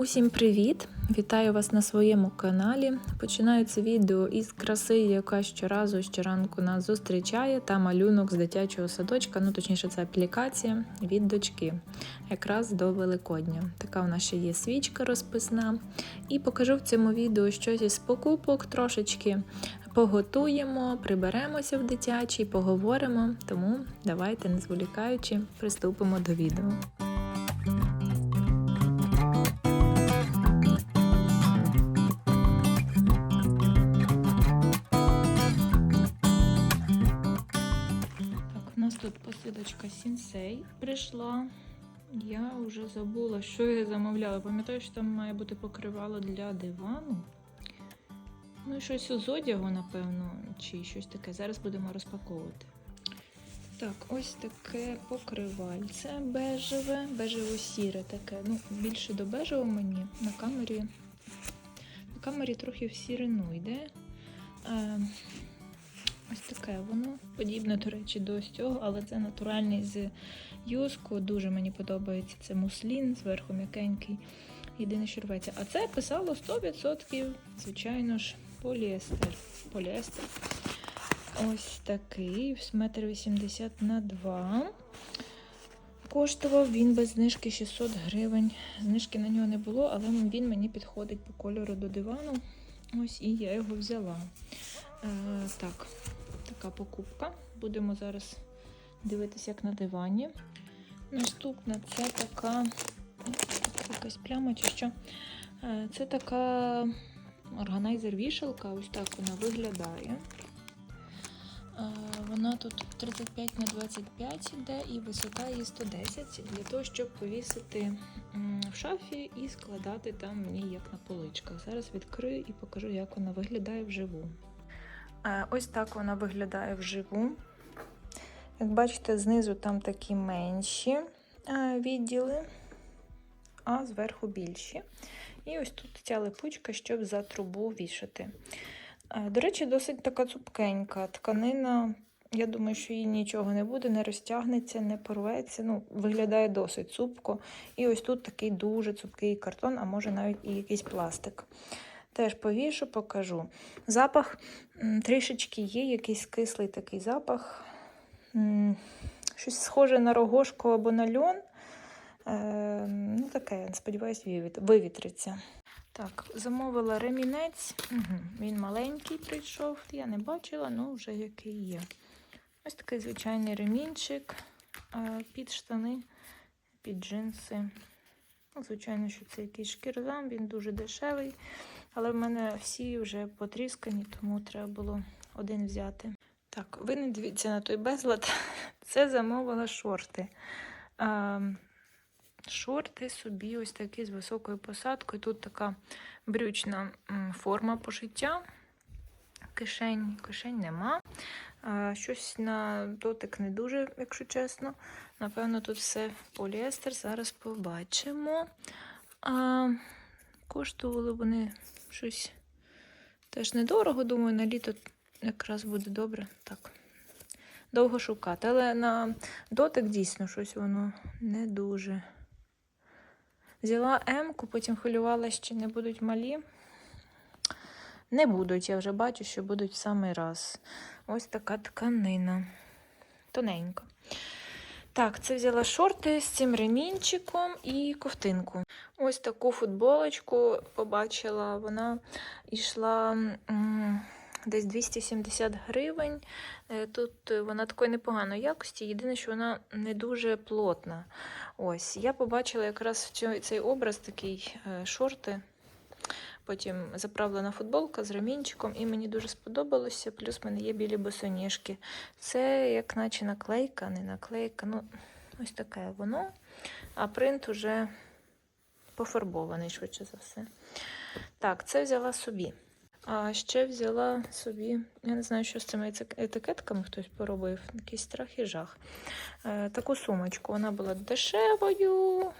Усім привіт! Вітаю вас на своєму каналі. Починаю це відео із краси, яка щоразу щоранку нас зустрічає, та малюнок з дитячого садочка, ну точніше, це аплікація від дочки, якраз до Великодня. Така в нас ще є свічка розписна. І покажу в цьому відео щось із покупок трошечки. Поготуємо, приберемося в дитячий, поговоримо. Тому давайте, не зволікаючи, приступимо до відео. Посилочка Сінсей прийшла. Я вже забула, що я замовляла. Пам'ятаю, що там має бути покривало для дивану. Ну і щось з одягу, напевно, чи щось таке. Зараз будемо розпаковувати. Так, ось таке покривальце бежеве, бежево-сіре таке. Ну, більше до бежевого мені на камері. На камері трохи в сірину йде. Е, Ось таке воно. Подібне, до речі, до ось цього, але це натуральний з юску. Дуже мені подобається. Це муслін, зверху м'якенький. Єдине, що рветься. А це писало 100%, звичайно ж, поліестер. Поліестер. Ось такий, метр 80 на 2. Коштував він без знижки 600 гривень. Знижки на нього не було, але він мені підходить по кольору до дивану. Ось і я його взяла. Е, так, така покупка. Будемо зараз дивитися, як на дивані. Наступна це така якась пляма чи що. Е, Це така органайзер-вішалка, ось так вона виглядає. Е, Вона тут 35 на 25 йде і висота її 110 для того, щоб повісити в шафі і складати там мені як на поличках. Зараз відкрию і покажу, як вона виглядає вживу. Е, Ось так вона виглядає вживу. Як бачите, знизу там такі менші е, відділи, а зверху більші. І ось тут ця липучка, щоб за трубу вішати. Е, До речі, досить така цупкенька тканина. Я думаю, що їй нічого не буде, не розтягнеться, не порветься. Ну, виглядає досить цупко. І ось тут такий дуже цупкий картон, а може навіть і якийсь пластик. Теж повішу, покажу. Запах трішечки є, якийсь кислий такий запах. Щось схоже на рогошку або на льон. Е, ну, таке, сподіваюсь, вивітриться. Так, замовила ремінець. Угу. Він маленький прийшов. Я не бачила, ну вже який є. Ось такий звичайний ремінчик е, під штани, під джинси. Ну, звичайно, що це якийсь шкірзам, він дуже дешевий. Але в мене всі вже потріскані, тому треба було один взяти. Так, ви не дивіться на той безлад. Це замовила шорти. А, шорти собі ось такі з високою посадкою. Тут така брючна форма пошиття. Кишень, кишень нема. А, щось на дотик не дуже, якщо чесно. Напевно, тут все поліестер. Зараз побачимо. А, коштували вони щось теж недорого, думаю, на літо якраз буде добре. Так. Довго шукати. Але на дотик дійсно щось воно не дуже. Взяла М-ку, потім хвилювалася, чи не будуть малі. Не будуть, я вже бачу, що будуть в самий раз. Ось така тканина. Тоненька. Так, це взяла шорти з цим ремінчиком і ковтинку. Ось таку футболочку побачила. Вона йшла десь 270 гривень. Е, Тут вона такої непоганої якості. Єдине, що вона не дуже плотна. Ось, я побачила якраз цей образ такий е, шорти. Потім заправлена футболка з ремінчиком, і мені дуже сподобалося. Плюс в мене є білі босоніжки. Це як наче наклейка, не наклейка. Ну, ось таке воно. А принт уже пофарбований, швидше за все. Так, це взяла собі. А ще взяла собі, я не знаю, що з цими етикетками хтось поробив, якийсь страх і жах. Е, таку сумочку. Вона була дешевою.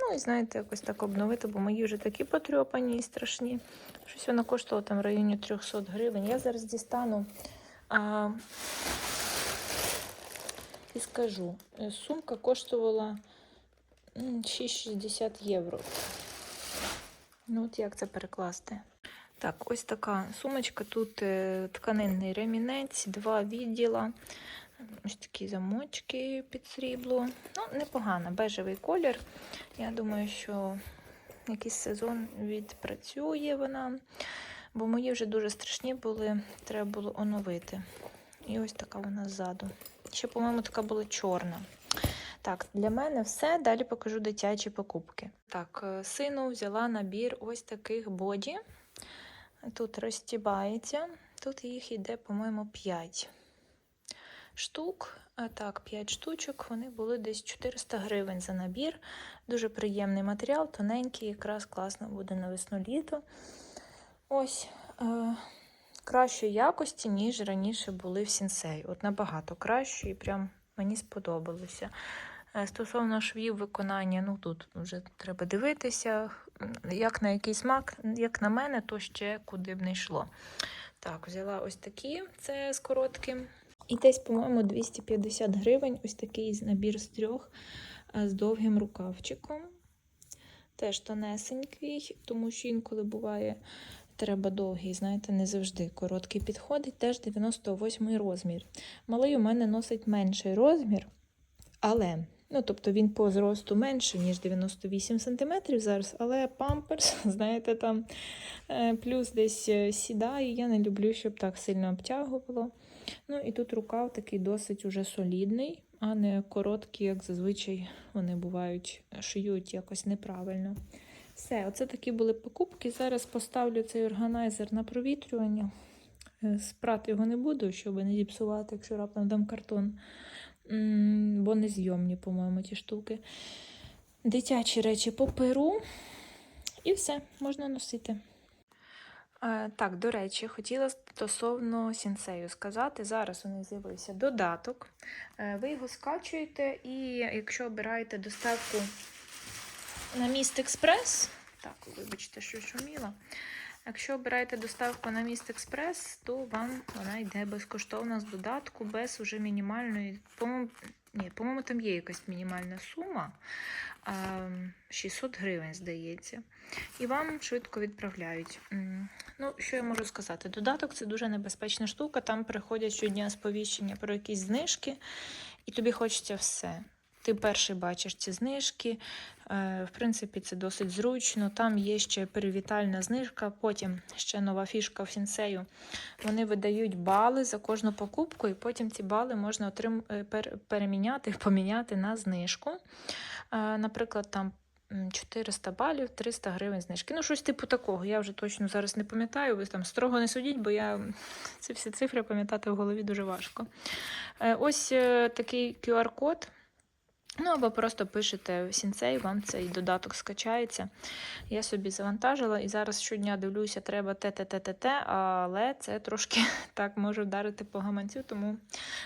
Ну і знаєте, якось так обновити, бо мої вже такі потрьопані і страшні. Щось вона коштувала там в районі 300 гривень. Я зараз дістану а, і скажу, е, сумка коштувала м, 6,60 євро. Ну, от як це перекласти? Так, ось така сумочка. Тут е, тканинний ремінець, два відділа. Ось такі замочки під срібло. Ну, непогано, бежевий колір. Я думаю, що якийсь сезон відпрацює вона, бо мої вже дуже страшні були, треба було оновити. І ось така вона ззаду. Ще, по-моєму, така була чорна. Так, для мене все. Далі покажу дитячі покупки. Так, е, сину взяла набір ось таких боді. Тут розтібається. Тут їх йде, по-моєму, 5 штук. Так, 5 штучок. Вони були десь 400 гривень за набір. Дуже приємний матеріал, тоненький, якраз класно буде на весну-літо. Ось. Е- кращої якості, ніж раніше були в сінсей. От набагато краще і прям мені сподобалося. Е, Стосовно швів виконання, ну тут вже треба дивитися, як на який смак, як на мене, то ще куди б не йшло. Так, взяла ось такі, це з коротким. І десь, по-моєму, 250 гривень. Ось такий набір з трьох з довгим рукавчиком. Теж тонесенький, тому що інколи буває треба довгий, знаєте, не завжди короткий підходить, теж 98 розмір. Малий у мене носить менший розмір, але, ну, тобто він по зросту менший, ніж 98 см зараз, але памперс, знаєте, там е, плюс десь е, сідає. Я не люблю, щоб так сильно обтягувало. Ну і тут рукав такий досить уже солідний, а не короткий, як зазвичай вони бувають, шиють якось неправильно. Все, оце такі були покупки. Зараз поставлю цей органайзер на провітрювання. Е, Спрати його не буду, щоб не зіпсувати, якщо раптом дам картон. Бо незйомні, по-моєму, ті штуки. Дитячі речі по перу. І все, можна носити. Е, Так, до речі, хотіла стосовно сінсею сказати. Зараз у них з'явився додаток. Е, Ви його скачуєте, і якщо обираєте доставку на міст Експрес, так, вибачте, що шуміла. Якщо обираєте доставку на міст Експрес, то вам вона йде безкоштовно з додатку, без уже мінімальної. По-моєму, ні, по-моєму, там є якась мінімальна сума. 600 гривень, здається. І вам швидко відправляють. Ну, що я можу сказати? Додаток це дуже небезпечна штука. Там приходять щодня сповіщення про якісь знижки, і тобі хочеться все. Ти перший бачиш ці знижки. Е, В принципі, це досить зручно. Там є ще перевітальна знижка, потім ще нова фішка в сінсею. Вони видають бали за кожну покупку, і потім ці бали можна отрим... е, пер- переміняти, поміняти на знижку. Е, Наприклад, там 400 балів, 300 гривень знижки. Ну, щось типу такого. Я вже точно зараз не пам'ятаю. Ви там строго не судіть, бо я ці всі цифри пам'ятати в голові дуже важко. Ось такий QR-код. Ну, або просто пишете сінцей, вам цей додаток скачається. Я собі завантажила і зараз щодня дивлюся, треба те, те, те, те, те, але це трошки так може вдарити по гаманцю, тому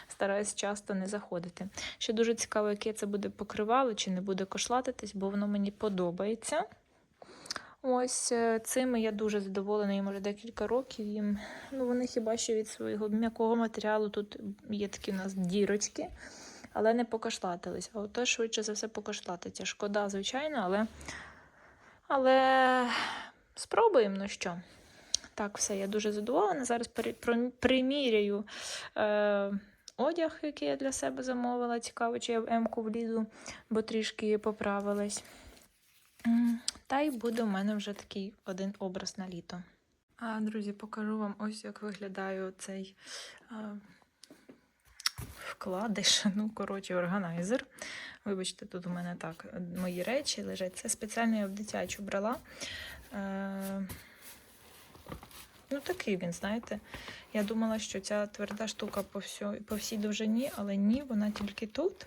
стараюсь часто не заходити. Ще дуже цікаво, яке це буде покривало, чи не буде кошлатитись, бо воно мені подобається. Ось е, цими я дуже задоволена, їм вже декілька років. Їм, ну, вони хіба що від свого м'якого матеріалу тут є такі у нас дірочки але не покашлатились. А ото швидше за все покашлатиться. Шкода, звичайно, але, але спробуємо, ну що. Так, все, я дуже задоволена. Зараз приміряю е, одяг, який я для себе замовила. Цікаво, чи я в М-ку влізу, бо трішки поправилась. Та й буде у мене вже такий один образ на літо. А, друзі, покажу вам ось як виглядає цей е, вкладиш, ну, коротше, органайзер. Вибачте, тут у мене так мої речі лежать. Це спеціально я в дитячу брала. Е, ну, такий він, знаєте. Я думала, що ця тверда штука по, всьо, по всій довжині, але ні, вона тільки тут.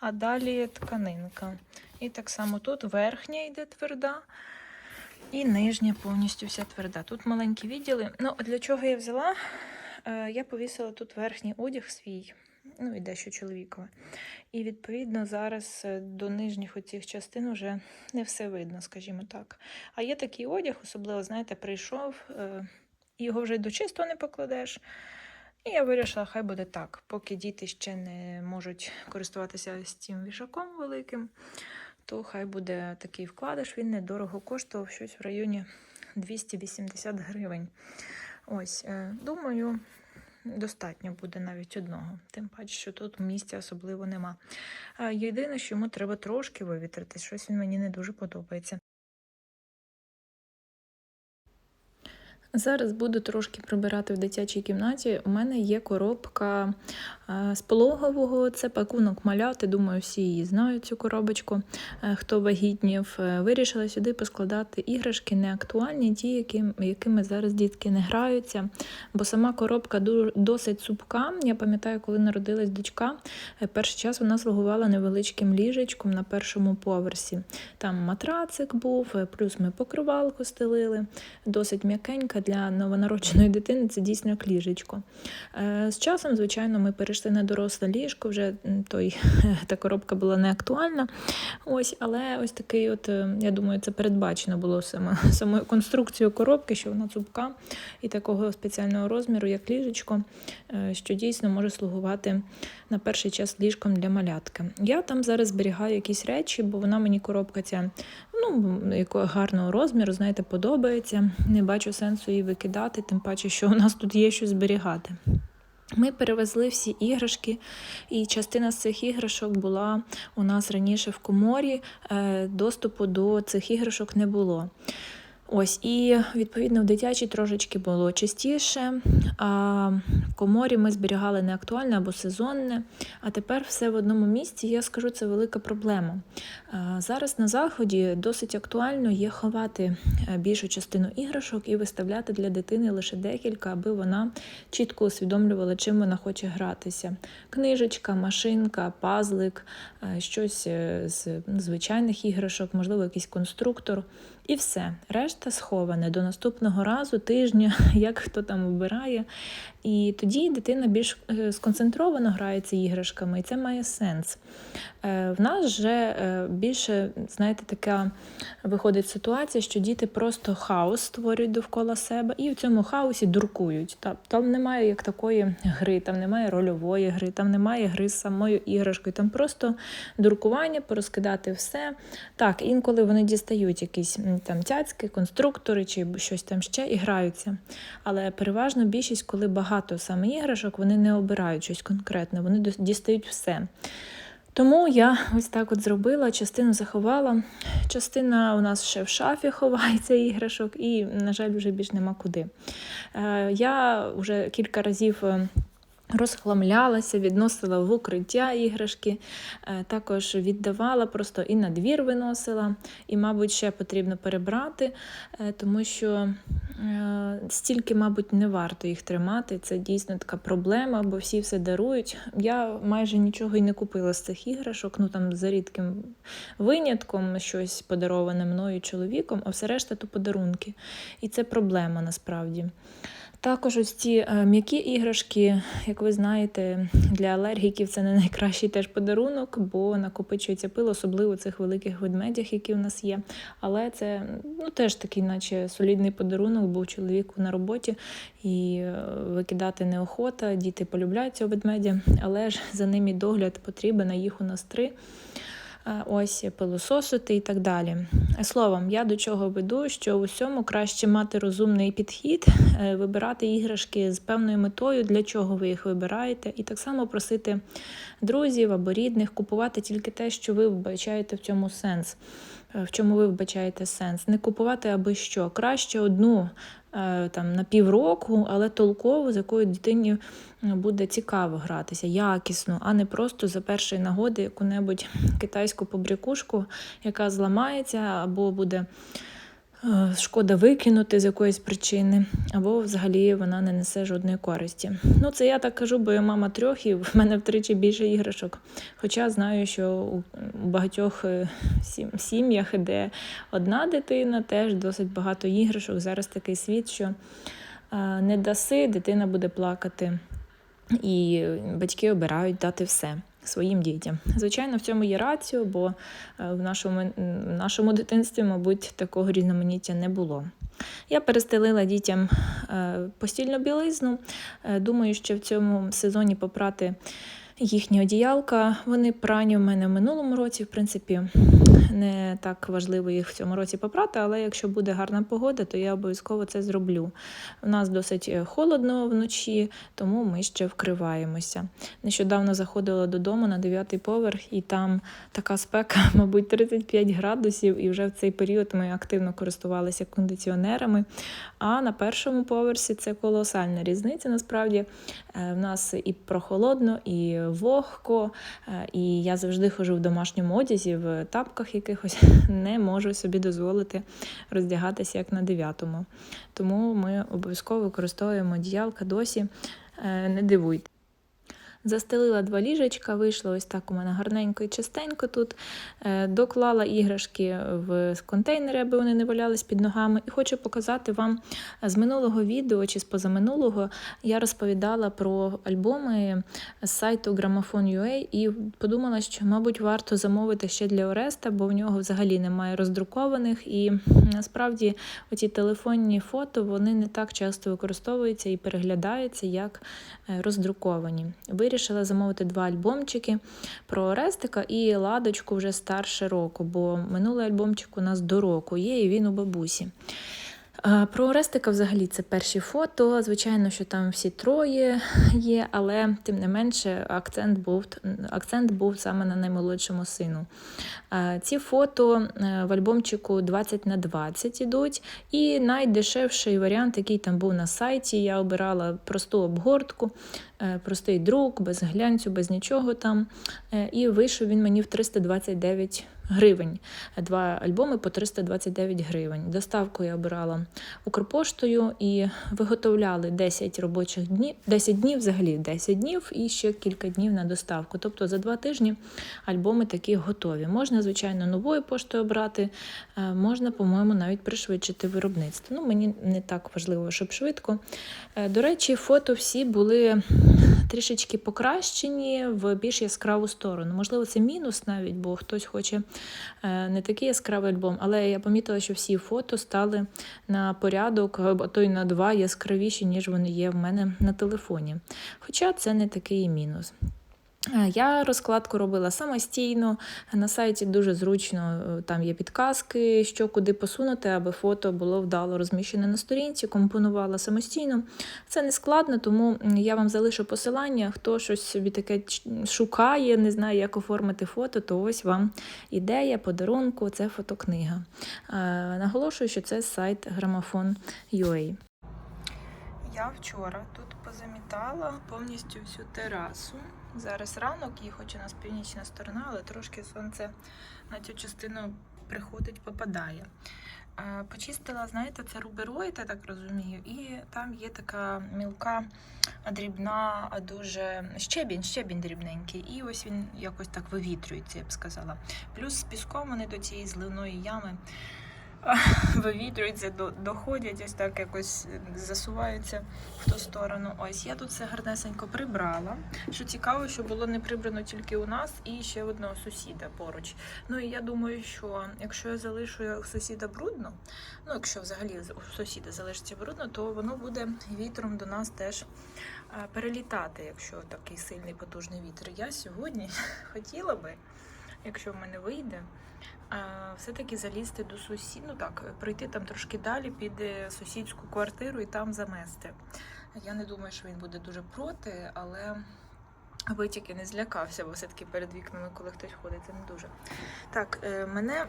А далі тканинка. І так само тут верхня йде тверда. І нижня повністю вся тверда. Тут маленькі відділи. Ну, для чого я взяла? Е, я повісила тут верхній одяг свій, ну і дещо чоловікове. І відповідно зараз е, до нижніх оцих частин вже не все видно, скажімо так. А є такий одяг, особливо, знаєте, прийшов, е, його вже до чистого не покладеш. І я вирішила, хай буде так, поки діти ще не можуть користуватися з цим вішаком великим, то хай буде такий вкладиш. Він недорого коштував щось в районі 280 гривень. Ось, е, думаю, достатньо буде навіть одного. Тим паче, що тут місця особливо нема. Єдине, що йому треба трошки вивітрити, щось він мені не дуже подобається. Зараз буду трошки прибирати в дитячій кімнаті. У мене є коробка е, з пологового, це пакунок маляти. Думаю, всі її знають цю коробочку. Е, Хто вагітнів, Е, вирішила сюди поскладати іграшки неактуальні, ті, які, якими зараз дітки не граються. Бо сама коробка досить цупка. Я пам'ятаю, коли народилась дочка, перший час вона слугувала невеличким ліжечком на першому поверсі. Там матрацик був, плюс ми покривалку стелили, досить м'якенька для новонародженої дитини. Це дійсно як ліжечко. Е, З часом, звичайно, ми перейшли на доросле ліжко, вже той, та коробка була не актуальна. Ось, але ось такий, от, е, я думаю, це передбачено було саме, самою конструкцією коробки, що вона цупка і такого спеціального розміру, як ліжечко, е, що дійсно може слугувати на перший час ліжком для малятки. Я там зараз зберігаю якісь речі, бо вона мені коробка ця ну, якого гарного розміру, знаєте, подобається. Не бачу сенсу її викидати, тим паче, що у нас тут є що зберігати. Ми перевезли всі іграшки, і частина з цих іграшок була у нас раніше в коморі. е, Доступу до цих іграшок не було. Ось, і відповідно в дитячій трошечки було частіше. А в коморі ми зберігали не актуальне або сезонне. А тепер все в одному місці. Я скажу, це велика проблема. Зараз на заході досить актуально є ховати е, більшу частину іграшок і виставляти для дитини лише декілька, аби вона чітко усвідомлювала, чим вона хоче гратися. Книжечка, машинка, пазлик, е, щось е, з звичайних іграшок, можливо, якийсь конструктор. І все. Решта сховане до наступного разу, тижня, як хто там обирає. І тоді дитина більш е, сконцентровано грається іграшками, і це має сенс. Е, В нас вже е, більше, знаєте, така виходить ситуація, що діти просто хаос створюють довкола себе і в цьому хаосі дуркують. Там немає як такої гри, там немає рольової гри, там немає гри з самою іграшкою. Там просто дуркування, порозкидати все. Так, інколи вони дістають якісь там цяцьки, конструктори чи щось там ще і граються. Але переважно більшість, коли багато саме іграшок, вони не обирають щось конкретне, вони дістають все. Тому я ось так от зробила, частину заховала, частина у нас ще в шафі ховається іграшок, і, на жаль, вже більш нема куди. Е, Я вже кілька разів. Розхламлялася, відносила в укриття іграшки, е, також віддавала, просто і на двір виносила, і, мабуть, ще потрібно перебрати, е, тому що е, стільки, мабуть, не варто їх тримати. Це дійсно така проблема, бо всі все дарують. Я майже нічого і не купила з цих іграшок, ну там за рідким винятком, щось подароване мною чоловіком, а все решта то подарунки. І це проблема насправді. Також ось ці е, м'які іграшки, як ви знаєте, для алергіків це не найкращий теж подарунок, бо накопичується пил, особливо цих великих ведмедях, які в нас є. Але це ну, теж такий, наче солідний подарунок, бо чоловіку на роботі і е, викидати неохота. Діти полюбляють цього ведмедя, але ж за ним і догляд потрібен, а їх у нас три. Е, Ось пилососити і так далі. Словом, я до чого веду, що в усьому краще мати розумний підхід, е, вибирати іграшки з певною метою, для чого ви їх вибираєте, і так само просити друзів або рідних купувати тільки те, що ви вбачаєте в цьому сенс. е, В чому ви вбачаєте сенс? Не купувати аби що. Краще одну там на півроку, але толково, з якою дитині буде цікаво гратися, якісно, а не просто за першої нагоди яку-небудь китайську побрякушку, яка зламається, або буде е, шкода викинути з якоїсь причини, або взагалі вона не несе жодної користі. Ну, це я так кажу, бо я мама трьох, і в мене втричі більше іграшок. Хоча знаю, що у багатьох е, сім'ях, де одна дитина, теж досить багато іграшок. Зараз такий світ, що е, не даси, дитина буде плакати. І батьки обирають дати все своїм дітям. Звичайно, в цьому є раціо, бо е, в нашому, в нашому дитинстві, мабуть, такого різноманіття не було. Я перестелила дітям е, постільну білизну. Е, Думаю, що в цьому сезоні попрати їхні одіялка. Вони прані в мене в минулому році, в принципі, не так важливо їх в цьому році попрати, але якщо буде гарна погода, то я обов'язково це зроблю. У нас досить е, холодно вночі, тому ми ще вкриваємося. Нещодавно заходила додому на дев'ятий поверх, і там така спека, мабуть, 35 градусів, і вже в цей період ми активно користувалися кондиціонерами. А на першому поверсі це колосальна різниця. Насправді Е, в нас і прохолодно, і вогко, е, і я завжди хожу в домашньому одязі, в тапках якихось не можу собі дозволити роздягатися як на дев'ятому. Тому ми обов'язково використовуємо діялка досі. Е, Не дивуйте. Застелила два ліжечка, вийшло ось так у мене гарненько і чистенько тут. Е, Доклала іграшки в контейнери, аби вони не валялись під ногами. І хочу показати вам з минулого відео чи з позаминулого я розповідала про альбоми з сайту Gramophone.ua і подумала, що, мабуть, варто замовити ще для Ореста, бо в нього взагалі немає роздрукованих. І насправді оці телефонні фото вони не так часто використовуються і переглядаються, як е, роздруковані. Вирішила замовити два альбомчики про Орестика і ладочку вже старше року, бо минулий альбомчик у нас до року є, і він у бабусі. Про Орестика взагалі це перші фото. Звичайно, що там всі троє є, але тим не менше акцент був, акцент був саме на наймолодшому сину. Ці фото е, в альбомчику 20 на 20 ідуть. І найдешевший варіант, який там був на сайті, я обирала просту обгортку, простий друк, без глянцю, без нічого там. Е, І вийшов він мені в 329 гривень. Два альбоми по 329 гривень. Доставку я обирала Укрпоштою і виготовляли 10 робочих днів, 10 днів взагалі 10 днів і ще кілька днів на доставку. Тобто за два тижні альбоми такі готові. Можна, звичайно, новою поштою брати, е, можна, по-моєму, навіть пришвидшити виробництво. Ну, мені не так важливо, щоб швидко. Е, До речі, фото всі були трішечки покращені в більш яскраву сторону. Можливо, це мінус навіть, бо хтось хоче е, не такий яскравий альбом, але я помітила, що всі фото стали на порядок, а то й на два яскравіші, ніж вони є в мене на телефоні. Хоча це не такий мінус. Е, Я розкладку робила самостійно. На сайті дуже зручно е, там є підказки, що куди посунути, аби фото було вдало розміщене на сторінці, компонувала самостійно. Це не складно, тому я вам залишу посилання. Хто щось собі таке шукає, не знає, як оформити фото, то ось вам ідея подарунку це фотокнига. Е, Наголошую, що це сайт Gramophone.ua. Я вчора тут позамітала повністю всю терасу. Зараз ранок і хоч у нас північна сторона, але трошки сонце на цю частину приходить, попадає. Е, Почистила, знаєте, це рубероїд, я так розумію, і там є така мілка, дрібна, дуже щебінь, щебінь дрібненький. І ось він якось так вивітрюється, я б сказала. Плюс з піском вони до цієї зливної ями вивітрюються, доходять, ось так якось засуваються в ту сторону. Ось я тут все гарнесенько прибрала. Що цікаво, що було не прибрано тільки у нас і ще одного сусіда поруч. Ну і я думаю, що якщо я залишу сусіда брудно, ну якщо взагалі у сусіда залишиться брудно, то воно буде вітром до нас теж перелітати, якщо такий сильний потужний вітер. Я сьогодні хотіла би, якщо в мене вийде. Все-таки залізти до сусід, ну так, пройти там трошки далі під е, сусідську квартиру і там замести. Я не думаю, що він буде дуже проти, але аби тільки не злякався, бо все-таки перед вікнами, коли хтось ходить, це не дуже. Так, е, мене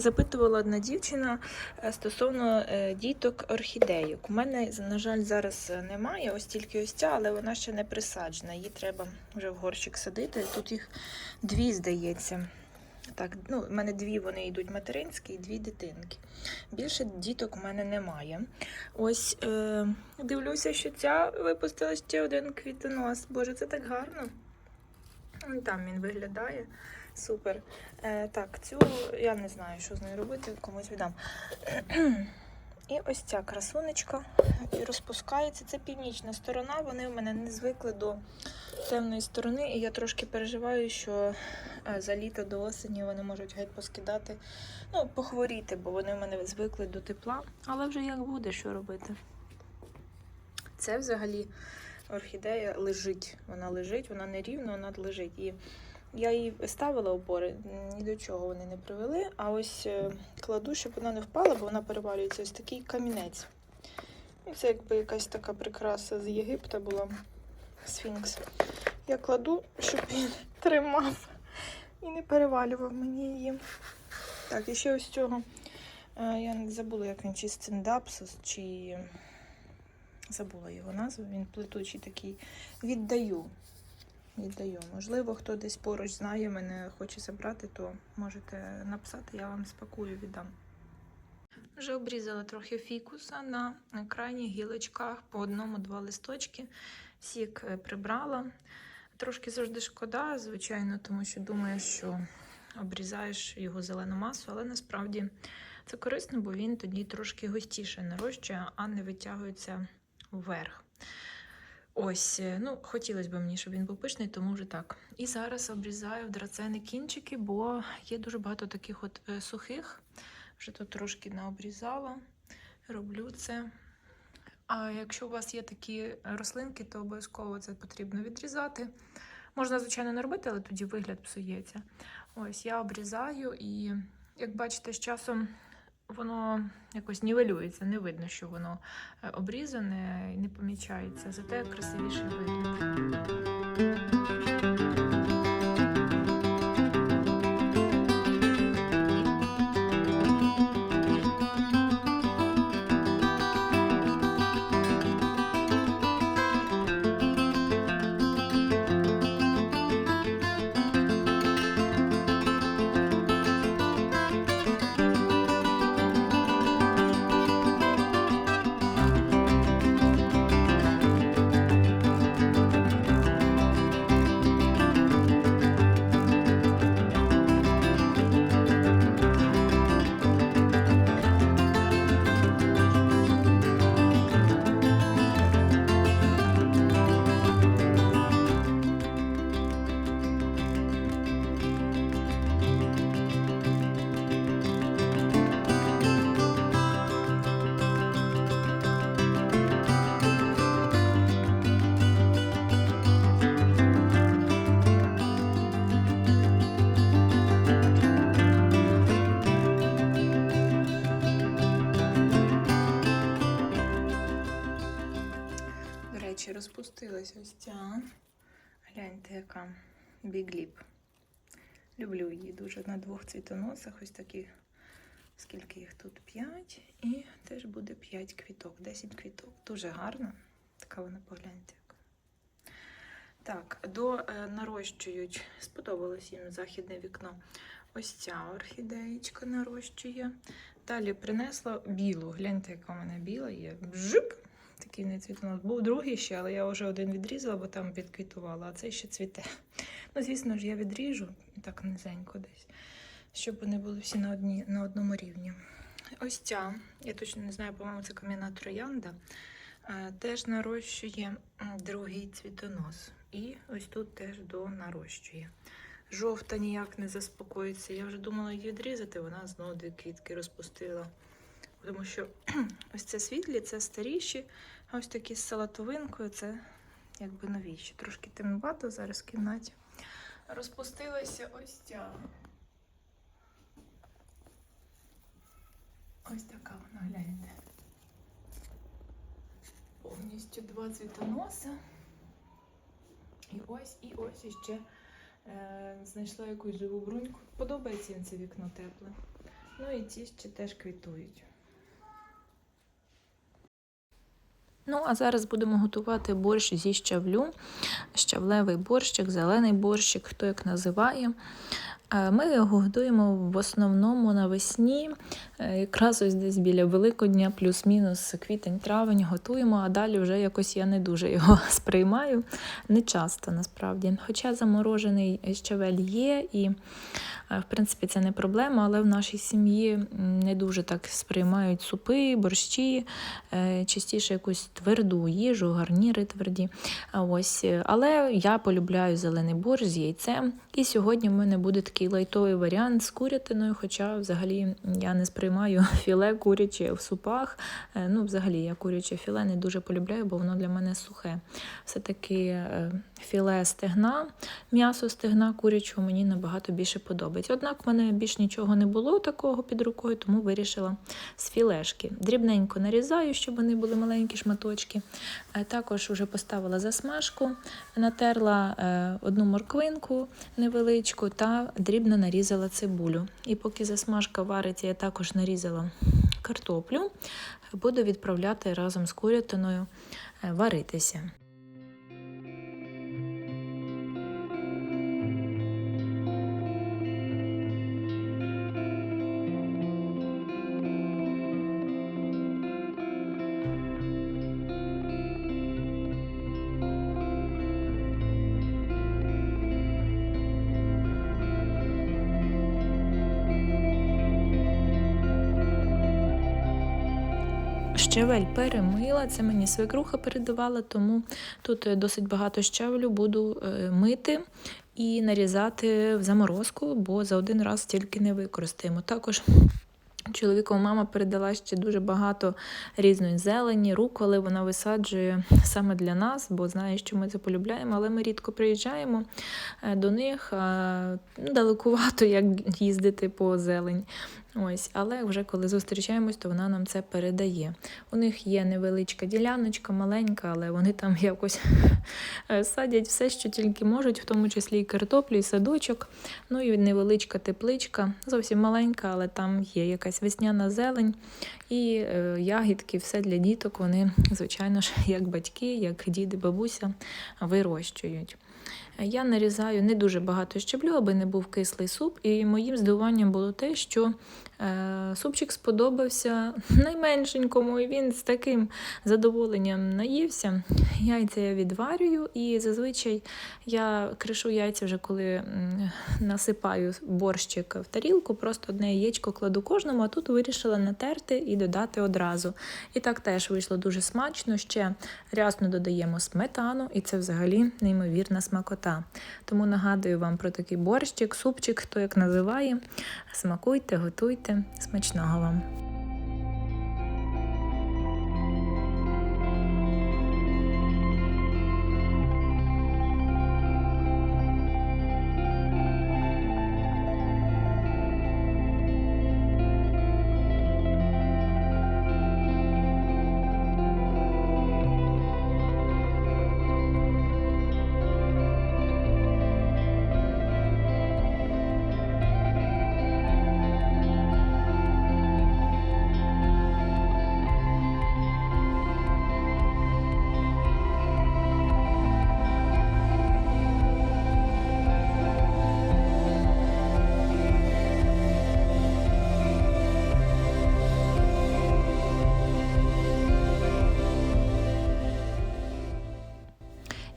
запитувала одна дівчина е, стосовно діток орхідейок. У мене, на жаль, зараз немає, ось тільки ось ця, але вона ще не присаджена. Її треба вже в горщик садити. Тут їх дві, здається. Так, ну, в мене дві вони йдуть материнські і дві дитинки. Більше діток у мене немає. Ось е, дивлюся, що ця випустила ще один квітонос. Боже, це так гарно. Там він виглядає. Супер. Е, так, цю я не знаю, що з нею робити, комусь віддам. І ось ця красунечка розпускається. Це північна сторона. Вони в мене не звикли до темної сторони, і я трошки переживаю, що е, за літо до осені вони можуть геть поскидати, ну, похворіти, бо вони в мене звикли до тепла. Але вже як буде, що робити. Це взагалі орхідея лежить. Вона лежить, вона не рівно, вона лежить. І я їй ставила опори, ні до чого вони не привели. А ось е, кладу, щоб вона не впала, бо вона перевалюється ось такий камінець. Це якби якась така прикраса з Єгипта була сфінкс. Я кладу, щоб він тримав і не перевалював мені її. Так, і ще ось цього. е, Я не забула, як він чи стендапсус, чи забула його назву. Він плетучий такий. Віддаю. Віддаю. Можливо, хто десь поруч знає, мене хоче забрати, то можете написати, я вам спакую, віддам. Вже обрізала трохи фікуса на крайніх гілочках по одному-два листочки. Сік е, прибрала. Трошки завжди шкода, звичайно, тому що думаю, що обрізаєш його зелену масу, але насправді це корисно, бо він тоді трошки густіше нарощує, а не витягується вверх. Ось, е, ну, хотілося б мені, щоб він був пишний, тому вже так. І зараз обрізаю драцени кінчики, бо є дуже багато таких от е, сухих. Вже тут трошки наобрізала, роблю це. А якщо у вас є такі рослинки, то обов'язково це потрібно відрізати. Можна, звичайно, не робити, але тоді вигляд псується. Ось я обрізаю, і, як бачите, з часом воно якось нівелюється, не видно, що воно е, обрізане і не помічається. Зате красивіший вигляд. Розпустилася ось ця. Гляньте, яка бігліп. Люблю її дуже на двох цвітоносах. Ось такі, скільки їх тут? П'ять. І теж буде 5 квіток, 10 квіток. Дуже гарна. Така вона погляньте. Так, до е, нарощують. Сподобалось їм західне вікно. Ось ця орхідеєчка нарощує. Далі принесла білу. Гляньте, яка у мене біла є. Бжик! Такий не цвітонос. Був другий ще, але я вже один відрізала, бо там підквітувала, а цей ще цвіте. Ну, звісно ж, я відріжу так низенько десь, щоб вони були всі на, одні, на одному рівні. Ось ця, я точно не знаю, по-моєму, це кам'яна троянда. е, Теж нарощує другий цвітонос. І ось тут теж до нарощує. Жовта ніяк не заспокоїться. Я вже думала її відрізати, вона знову дві квітки розпустила. Тому що ось це світлі, це старіші, ось такі з салатовинкою це якби новіші. Трошки темнувато зараз в кімнаті. Розпустилася ось ця. Ось така вона, гляньте. Повністю два цвітоноса. І ось, і ось іще е, знайшла якусь живу бруньку. Подобається їм це вікно тепле. Ну і ці ще теж квітують. Ну, а зараз будемо готувати борщ зі щавлю. Щавлевий борщик, зелений борщик, хто як називає. Е, Ми його готуємо в основному навесні, якраз ось десь біля Великодня, плюс-мінус квітень-травень готуємо, а далі вже якось я не дуже його сприймаю. Не часто насправді. Хоча заморожений щавель є, і е, в принципі це не проблема, але в нашій сім'ї не дуже так сприймають супи, борщі, е, частіше якусь тверду їжу, гарніри тверді. Ось, е, але я полюбляю зелений борщ з яйцем. І сьогодні в мене буде такий лайтовий варіант з курятиною, хоча взагалі я не сприймаю приймаю філе куряче в супах. Е, Ну, взагалі, я куряче філе не дуже полюбляю, бо воно для мене сухе. Все-таки е, філе стегна, м'ясо стегна курячого мені набагато більше подобається. Однак в мене більш нічого не було такого під рукою, тому вирішила з філешки. Дрібненько нарізаю, щоб вони були маленькі шматочки. Е, Також вже поставила засмажку, натерла одну морквинку невеличку та дрібно нарізала цибулю. І поки засмажка вариться, я також нарізала картоплю, буду відправляти разом з курятиною е, варитися. Щавель перемила, це мені свекруха передавала, тому тут е, досить багато щавелю буду е, мити і нарізати в заморозку, бо за один раз тільки не використаємо. Також чоловікова мама передала ще дуже багато різної зелені, руколи вона висаджує саме для нас, бо знає, що ми це полюбляємо, але ми рідко приїжджаємо е, до них. Далекувато, як їздити по зелень. Ось, але вже коли зустрічаємось, то вона нам це передає. У них є невеличка діляночка, маленька, але вони там якось е, садять все, що тільки можуть, в тому числі і картоплю, і садочок. Ну і невеличка тепличка, зовсім маленька, але там є якась весняна зелень і е, ягідки, все для діток. Вони, звичайно ж, як батьки, як діди, бабуся, вирощують. Я нарізаю не дуже багато щеблю, аби не був кислий суп. І моїм здивуванням було те, що супчик сподобався найменшенькому, і він з таким задоволенням наївся. Яйця я відварюю, і зазвичай я кришу яйця вже коли насипаю борщик в тарілку, просто одне яєчко кладу кожному, а тут вирішила натерти і додати одразу. І так теж вийшло дуже смачно. Ще рясно додаємо сметану, і це взагалі неймовірна смакота. Тому нагадую вам про такий борщик, супчик, хто як називає. Смакуйте, готуйте, смачного вам!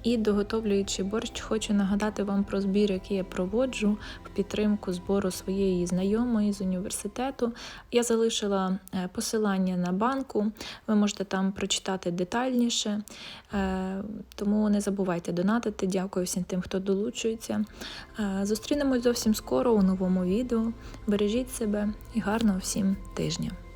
І доготовлюючи борщ, хочу нагадати вам про збір, який я проводжу в підтримку збору своєї знайомої з університету. Я залишила е, посилання на банку, ви можете там прочитати детальніше. Е, Тому не забувайте донатити. Дякую всім тим, хто долучується. Е, Зустрінемось зовсім скоро у новому відео. Бережіть себе і гарного всім тижня!